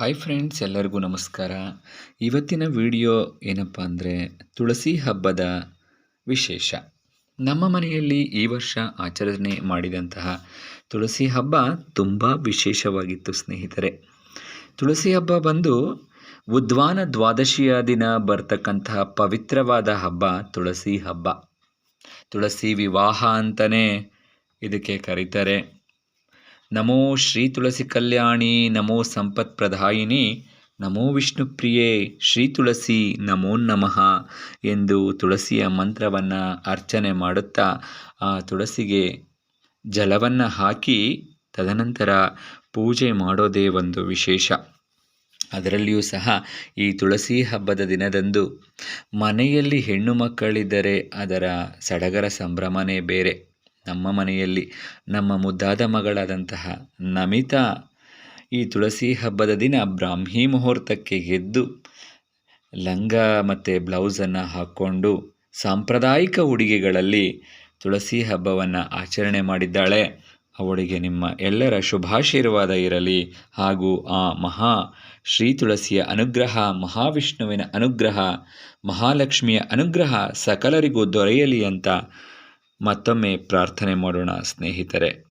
Hi friends ಎಲ್ಲರಿಗೂ ನಮಸ್ಕಾರ. ಇವತ್ತಿನ ವಿಡಿಯೋ ಏನಪ್ಪ ಅಂದರೆ ತುಳಸಿ ಹಬ್ಬದ ವಿಶೇಷ. ನಮ್ಮ ಮನೆಯಲ್ಲಿ ಈ ವರ್ಷ ಆಚರಣೆ ಮಾಡಿದಂತಹ ತುಳಸಿ ಹಬ್ಬ ತುಂಬ ವಿಶೇಷವಾಗಿತ್ತು ಸ್ನೇಹಿತರೆ. ತುಳಸಿ ಹಬ್ಬ ಬಂದು ಉದ್ವಾನ ದ್ವಾದಶಿಯ ದಿನ ಬರ್ತಕ್ಕಂತಹ ಪವಿತ್ರವಾದ ಹಬ್ಬ ತುಳಸಿ ಹಬ್ಬ. ತುಳಸಿ ವಿವಾಹ ಅಂತಲೇ ಇದಕ್ಕೆ ಕರೀತಾರೆ. ನಮೋ ಶ್ರೀ ತುಳಸಿ ಕಲ್ಯಾಣಿ, ನಮೋ ಸಂಪತ್ ಪ್ರಧಾಯಿನಿ, ನಮೋ ವಿಷ್ಣು ಪ್ರಿಯೇ, ಶ್ರೀ ತುಳಸಿ ನಮೋ ನಮಃ ಎಂದು ತುಳಸಿಯ ಮಂತ್ರವನ್ನು ಅರ್ಚನೆ ಮಾಡುತ್ತಾ ಆ ತುಳಸಿಗೆ ಜಲವನ್ನು ಹಾಕಿ ತದನಂತರ ಪೂಜೆ ಮಾಡೋದೇ ಒಂದು ವಿಶೇಷ. ಅದರಲ್ಲಿಯೂ ಸಹ ಈ ತುಳಸಿ ಹಬ್ಬದ ದಿನದಂದು ಮನೆಯಲ್ಲಿ ಹೆಣ್ಣು ಮಕ್ಕಳಿದ್ದರೆ ಅದರ ಸಡಗರ ಸಂಭ್ರಮನೇ ಬೇರೆ. ನಮ್ಮ ಮನೆಯಲ್ಲಿ ನಮ್ಮ ಮುದ್ದಾದ ಮಗಳಾದಂತಹ ನಮಿತಾ ಈ ತುಳಸಿ ಹಬ್ಬದ ದಿನ ಬ್ರಾಹ್ಮಿ ಮುಹೂರ್ತಕ್ಕೆ ಗೆದ್ದು ಲಂಗ ಮತ್ತು ಬ್ಲೌಸನ್ನು ಹಾಕ್ಕೊಂಡು ಸಾಂಪ್ರದಾಯಿಕ ಉಡುಗೆಗಳಲ್ಲಿ ತುಳಸಿ ಹಬ್ಬವನ್ನು ಆಚರಣೆ ಮಾಡಿದ್ದಾಳೆ. ಅವಳಿಗೆ ನಿಮ್ಮ ಎಲ್ಲರ ಶುಭಾಶೀರ್ವಾದ ಇರಲಿ. ಹಾಗೂ ಆ ಮಹಾ ಶ್ರೀ ತುಳಸಿಯ ಅನುಗ್ರಹ, ಮಹಾವಿಷ್ಣುವಿನ ಅನುಗ್ರಹ, ಮಹಾಲಕ್ಷ್ಮಿಯ ಅನುಗ್ರಹ ಸಕಲರಿಗೂ ದೊರೆಯಲಿ ಅಂತ ಮತ್ತೊಮ್ಮೆ ಪ್ರಾರ್ಥನೆ ಮಾಡೋಣ ಸ್ನೇಹಿತರೆ.